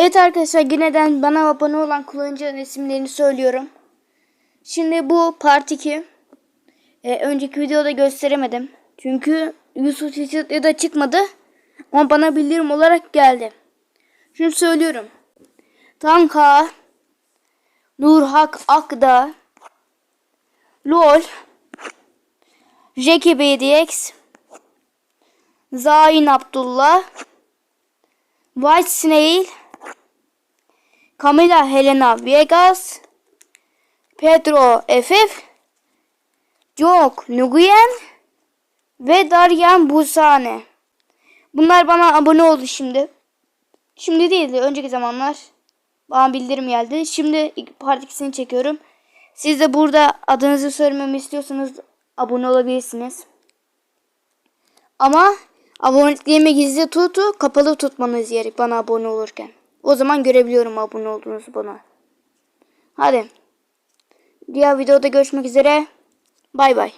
Evet arkadaşlar yineden bana abone olan kullanıcıların isimlerini söylüyorum. Şimdi bu part 2. Ee, önceki videoda gösteremedim. Çünkü Yusuf Çeşitli'de çıkmadı. Ama bana bildirim olarak geldi. Şimdi söylüyorum. Tanka, Nurhak Akda, LOL, Jackie BDX, Zain Abdullah, White Snail, Camila Helena Vegas, Pedro FF, Jok Nguyen ve Daryan Busane. Bunlar bana abone oldu şimdi. Şimdi değil de önceki zamanlar bana bildirim geldi. Şimdi part 2'sini çekiyorum. Siz de burada adınızı söylememi istiyorsanız abone olabilirsiniz. Ama aboneliklerimi gizli tutu kapalı tutmanız gerek bana abone olurken. O zaman görebiliyorum abone olduğunuzu bana. Hadi. Diğer videoda görüşmek üzere. Bay bay.